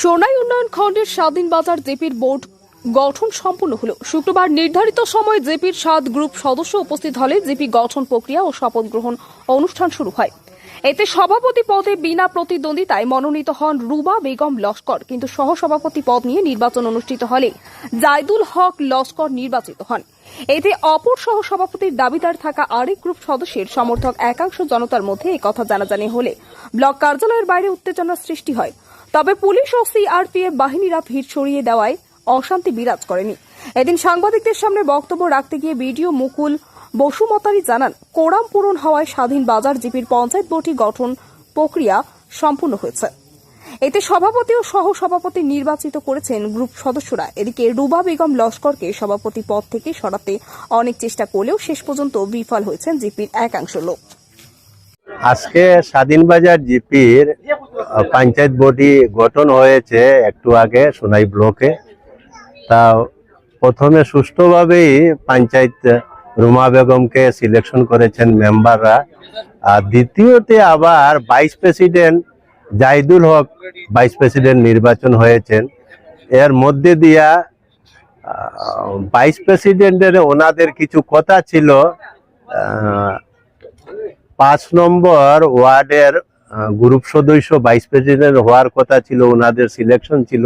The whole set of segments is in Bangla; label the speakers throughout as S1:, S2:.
S1: সোনাই উন্নয়ন খণ্ডের স্বাধীন বাজার জেপির বোর্ড গঠন সম্পূর্ণ হলো। শুক্রবার নির্ধারিত সময় জেপির সাত গ্রুপ সদস্য উপস্থিত হলে জেপি গঠন প্রক্রিয়া ও শপথ গ্রহণ অনুষ্ঠান শুরু হয়। এতে সভাপতি পদে বিনা প্রতিদ্বন্দ্বিতায় মনোনীত হন রুবা বেগম লস্কর, কিন্তু সহসভাপতি পদ নিয়ে নির্বাচন অনুষ্ঠিত হলে জায়দুল হক লস্কর নির্বাচিত হন। এতে অপর সহসভাপতির দাবিদার থাকা আরেক গ্রুপ সদস্যের সমর্থক একাংশ জনতার মধ্যে একথা জানাজানি হলে ব্লক কার্যালয়ের বাইরে উত্তেজনার সৃষ্টি হয়। তবে পুলিশ ও সিআরপিএফ বাহিনীরা ভিড় ছড়িয়ে দেওয়ায় অশান্তি বিরাজ করেনি। এদিন সাংবাদিকদের সামনে বক্তব্য রাখতে গিয়ে বিডিও মুকুল বসুমতারি জানান, কোরাম পূরণ হওয়ায় স্বাধীন বাজার জিপির পঞ্চায়েত বোর্ডটি গঠন প্রক্রিয়া সম্পূর্ণ হয়েছে। এতে সভাপতি ও সহ সভাপতি নির্বাচিত করেছেন গ্রুপ সদস্যরা। এদিকে রুবা বেগম লস্করকে সভাপতি পদ থেকে সরাতে অনেক চেষ্টা করলেও শেষ পর্যন্ত বিফল হয়েছেন জিপির একাংশ লোক।
S2: আজকে স্বাধীনবাজার জিপির পঞ্চায়েত বডি গঠন হয়েছে একটু আগে সোনাই ব্লকে। তা প্রথমে সুষ্ঠুভাবেই পঞ্চায়েত রুমা বেগমকে সিলেকশন করেছেন মেম্বাররা আর দ্বিতীয়তে আবার vice president Zaidul Haque vice president নির্বাচন হয়েছেন। এর মধ্যে দিয়া ভাইস প্রেসিডেন্টের ওনাদের কিছু কথা ছিল পাঁচ নম্বর ওয়ার্ডের গ্রুপ সদস্য ভাইস প্রেসিডেন্ট হওয়ার কথা ছিল, ওনাদের সিলেকশন ছিল।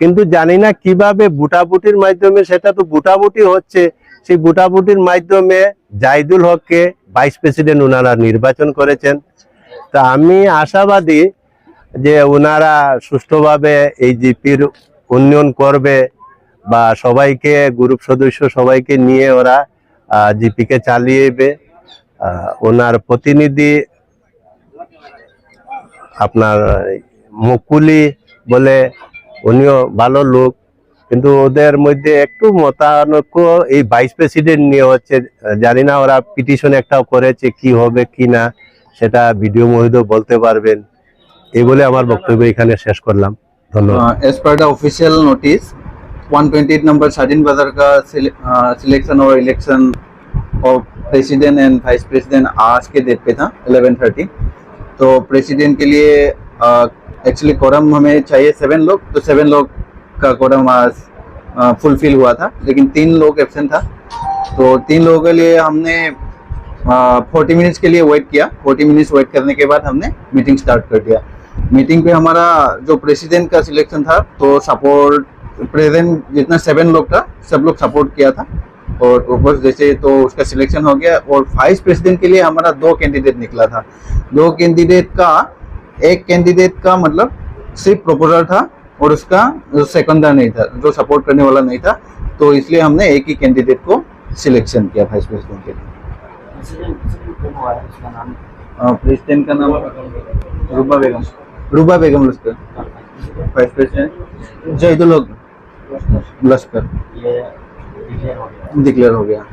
S2: কিন্তু জানি না কীভাবে বুটাবুটির মাধ্যমে, সেটা তো বুটাবুটি হচ্ছে। সেই বুটাবুটির মাধ্যমে জাইদুল হককে ভাইস প্রেসিডেন্ট ওনারা নির্বাচন করেছেন। তা আমি আশাবাদী যে ওনারা সুষ্ঠুভাবে এই জিপির উন্নয়ন করবে বা সবাইকে, গ্রুপ সদস্য সবাইকে নিয়ে ওরা জিপিকে চালিয়েবে। ওনার প্রতিনিধি আপনার মুকুলি বলে, উনিও ভালো লোক। কিন্তু ওদের মধ্যে একটু মতানৈক্য এই ভাইস প্রেসিডেন্ট নিয়ে হচ্ছে জানি না ওরা পিটিশন একটাও করেছে কি হবে কি না সেটা ভিডিও মহিদ বলতে পারবেন এই বলে আমার বক্তব্য এখানে শেষ করলাম ধন্যবাদ
S3: uh, as per the official notice 128 number Shadin Bazar का सिले- uh, सिलेक्शन और election of president and vice president आज के डेट पे था 11:30 तो प्रेसिडेंट के लिए एक्चुअली कोरम हमें चाहिए सेवन लोग तो सेवन लोग का आज फुलफिल हुआ था, लेकिन तीन लोग एबसेंट था। तो तीन लोगों के लिए हमने फोर्टी मिनट्स के लिए वेट किया। फोर्टी मिनट्स वेट करने के बाद हमने मीटिंग स्टार्ट कर दिया। मीटिंग पे हमारा जो प्रेसिडेंट का सिलेक्शन था तो सपोर्ट प्रेजेंट जितना सेवन लोग था, सब लोग सपोर्ट किया था। और ऊपर जैसे तो उसका सिलेक्शन हो गया और वाइस प्रेसिडेंट के लिए हमारा दो कैंडिडेट निकला था। दो कैंडिडेट का, एक कैंडिडेट का मतलब सिर्फ़ प्रपोजल था और उसका जो सेकंडर नहीं था जो सपोर्ट करने वाला नहीं था तो इसलिए हमने एक ही कैंडिडेट को सिलेक्शन किया वाइस प्रेसिडेंट के लिए। प्रेसिडेंट का नाम रूबा बेगम। रूबा बेगम लश्कर। वाइस प्रेसिडेंट जयदुल लश्कर। डिक्लेयर हो गया।